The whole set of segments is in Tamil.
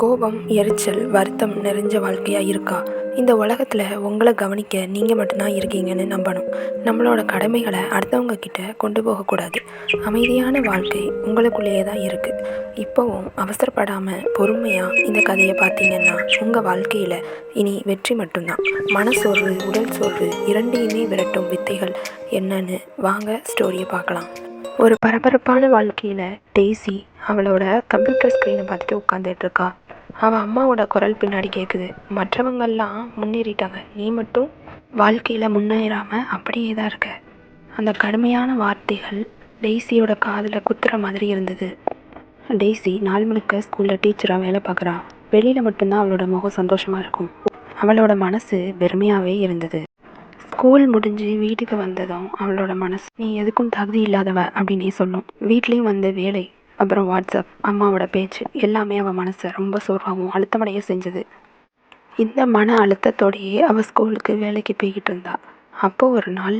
கோபம் எரிச்சல் வருத்தம் நிறைஞ்ச வாழ்க்கையாக இருக்கா? இந்த உலகத்தில் உங்களை கவனிக்க நீங்கள் மட்டும்தான் இருக்கீங்கன்னு நம்பணும். நம்மளோட கடமைகளை அடுத்தவங்க கிட்ட கொண்டு போகக்கூடாது. அமைதியான வாழ்க்கை உங்களுக்குள்ளேயே தான் இருக்குது இப்போவும் அவசரப்படாமல் பொறுமையாக இந்த கதையை பார்த்தீங்கன்னா உங்கள் வாழ்க்கையில் இனி வெற்றி மட்டும்தான். மனசோர்வு உடல் சோர்வு இரண்டையுமே விரட்டும் வித்தைகள் என்னன்னு வாங்க ஸ்டோரியை பார்க்கலாம். ஒரு பரபரப்பான வாழ்க்கையில் டேசி அவளோட கம்ப்யூட்டர் ஸ்க்ரீனை பார்த்துட்டு உட்காந்துட்டு இருக்கா அவள் அம்மாவோட குரல் பின்னாடி கேட்குது மற்றவங்கெல்லாம் முன்னேறிட்டாங்க. நீ மட்டும் வாழ்க்கையில் முன்னேறாமல் அப்படியே தான் இருக்க. அந்த கடுமையான வார்த்தைகள் டெய்ஸியோட காதில் குத்துற மாதிரி இருந்தது. டெய்ஸி நாள் முழுக்க ஸ்கூலில் டீச்சராக வேலை பார்க்குறா. வெளியில் மட்டும்தான் அவளோட முகம் சந்தோஷமாக இருக்கும். அவளோட மனசு வெறுமையாகவே இருந்தது. ஸ்கூல் முடிஞ்சு வீட்டுக்கு வந்ததும் அவளோட மனசு நீ எதுக்கும் தகுதி இல்லாதவ அப்படின்னே சொல்லும். வீட்லேயும் வந்த வேலை அப்புறம் வாட்ஸ்அப் அம்மாவோட பேச்சு எல்லாமே அவள் மனசை ரொம்ப சோர்வாகவும் அழுத்தமடைய செஞ்சது. இந்த மன அழுத்தத்தோடையே அவள் ஸ்கூலுக்கு வேலைக்கு போய்கிட்டு இருந்தாள் அப்போது ஒரு நாள்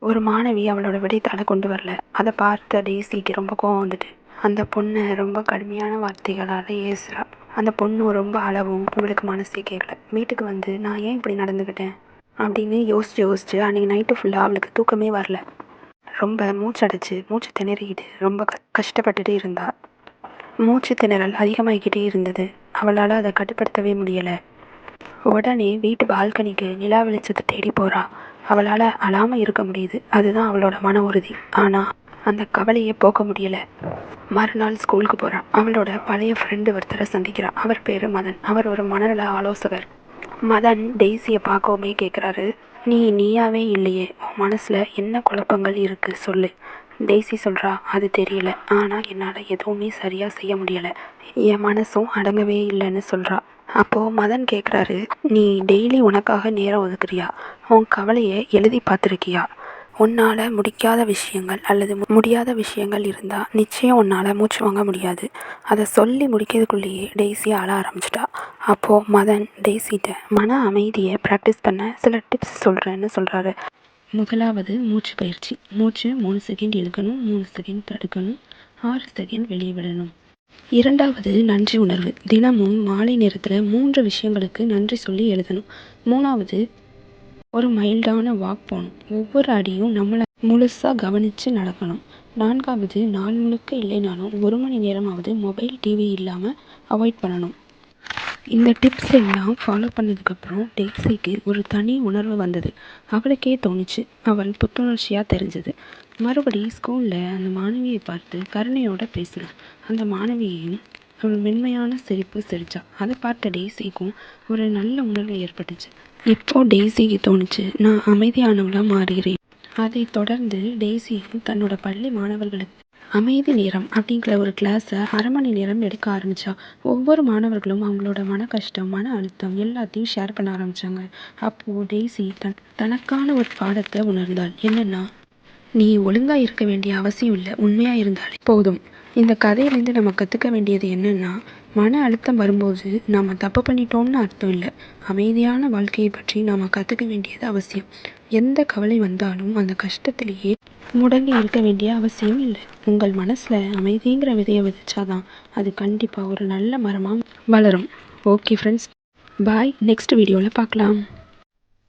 ஒரு மாணவி அவளோட விடைத்தாளை கொண்டு வரல. அதை பார்த்த டெய்ஸிக்கு ரொம்ப கோவம் வந்துட்டு அந்த பொண்ணை ரொம்ப கடுமையான வார்த்தைகளால் ஏசுகிறா அந்த பொண்ணு ரொம்ப அளவும் இவளுக்கு மனசே கேட்கல. வீட்டுக்கு வந்து நான் ஏன் இப்படி நடந்துக்கிட்டேன்? அப்படின்னு யோசிச்சு யோசிச்சு அன்றைக்கி நைட்டு ஃபுல்லாக அவளுக்கு தூக்கமே வரல. ரொம்ப மூச்சடைச்சு மூச்சு திணறிக்கிட்டு ரொம்ப க கஷ்டப்பட்டுட்டு இருந்தாள் மூச்சு திணறல் அதிகமாகிக்கிட்டே இருந்தது. அவளால் அதை கட்டுப்படுத்தவே முடியலை. உடனே வீட்டு பால்கனிக்கு நிலா வெளிச்சத்தை தேடி போகிறா அவளால் அழாமல் இருக்க முடியுது. அதுதான் அவளோட மன உறுதி. ஆனால் அந்த கவலையை போக்க முடியலை. மறுநாள் ஸ்கூலுக்கு போகிறான் அவளோட பழைய ஃப்ரெண்டு ஒருத்தரை சந்திக்கிறான் அவர் பேர் மதன். அவர் ஒரு மனநல ஆலோசகர். மதன் டெய்ஸியை பார்க்கவுமே கேட்குறாரு நீ நீயாவே இல்லையே. உன் மனசில் என்ன குழப்பங்கள் இருக்குது சொல்லு. டெய்ஸி சொல்கிறா அது தெரியல. ஆனால் என்னால் எதுவுமே சரியாக செய்ய முடியலை. என் மனசும் அடங்கவே இல்லைன்னு சொல்கிறா அப்போது மதன் கேட்குறாரு நீ டெய்லி உனக்காக நேரம் ஒதுக்குறியா? உன் கவலையை எழுதி பார்த்துருக்கியா? உன்னால் முடிக்காத விஷயங்கள் அல்லது முடியாத விஷயங்கள் இருந்தால் நிச்சயம் உன்னால் மூச்சு வாங்க முடியாது. அதை சொல்லி முடிக்கிறதுக்குள்ளேயே டெய்ஸி ஆள ஆரம்பிச்சிட்டா. அப்போது மதன் டெய்ஸிட்ட மன அமைதியை ப்ராக்டிஸ் பண்ண சில டிப்ஸ் சொல்கிறேன்னு சொல்கிறாரு முதலாவது மூச்சு பயிற்சி. மூச்சு மூணு செகண்ட் இழுக்கணும் மூணு செகண்ட் தடுக்கணும் ஆறு செகண்ட் வெளியே விடணும். இரண்டாவது நன்றி உணர்வு. தினமும் மாலை நேரத்தில் மூன்று விஷயங்களுக்கு நன்றி சொல்லி எழுதணும். மூணாவது ஒரு மைல்டான வாக் போகணும். ஒவ்வொரு அடியும் நம்மளை முழுசாக கவனித்து நடக்கணும். நான்காவது நாள் முழுக்க இல்லைனாலும் ஒரு மணி நேரமாவது மொபைல் டிவி இல்லாமல் அவாய்ட் பண்ணணும். இந்த டிப்ஸ் எல்லாம் ஃபாலோ பண்ணதுக்கப்புறம் டெய்ஸிக்கு ஒரு தனி உணர்வு வந்தது. அவளுக்கே தோணுச்சு. அவள் புத்துணர்ச்சியாக தெரிஞ்சது. மறுபடி ஸ்கூலில் அந்த மாணவியை பார்த்து கருணையோடு பேசினான் அந்த மாணவியையும் மென்மையான சிரிப்பு சிரிச்சா அதை பார்த்த டெய்ஸிக்கும் ஒரு நல்ல உணர்வு ஏற்பட்டுச்சு. இப்போ டெய்ஸிக்கு தோணுச்சு நான் அமைதியானவளாக மாறுகிறேன். அதை தொடர்ந்து டெய்ஸியும் தன்னோட பள்ளி மாணவர்களுக்கு அமைதி நேரம் அப்படிங்கிற ஒரு கிளாஸை அரை மணி நேரம் எடுக்க ஆரம்பித்தா ஒவ்வொரு மாணவர்களும் அவங்களோட மன கஷ்டம் மன அழுத்தம் எல்லாத்தையும் ஷேர் பண்ண ஆரம்பித்தாங்க அப்போது டெய்ஸி தன் தனக்கான ஒரு பாடத்தை உணர்ந்தாள். என்னென்னா நீ ஒழுங்காக இருக்க வேண்டிய அவசியம் இல்லை உண்மையாக இருந்தாலே போதும். இந்த கதையிலேருந்து நம்ம கற்றுக்க வேண்டியது என்னென்னா மன அழுத்தம் வரும்போது நாம் தப்பு பண்ணிட்டோம்னு அர்த்தம் இல்லை. அமைதியான வாழ்க்கையை பற்றி நாம் கற்றுக்க வேண்டியது அவசியம். எந்த கவலை வந்தாலும் அந்த கஷ்டத்திலேயே முடங்கி இருக்க வேண்டிய அவசியம் இல்லை. உங்கள் மனசில் அமைதிங்கிற விதையை விதைச்சாதான் அது கண்டிப்பாக ஒரு நல்ல மரமாக வளரும். ஓகே ஃப்ரெண்ட்ஸ் பாய் நெக்ஸ்ட் வீடியோவில் பார்க்கலாம்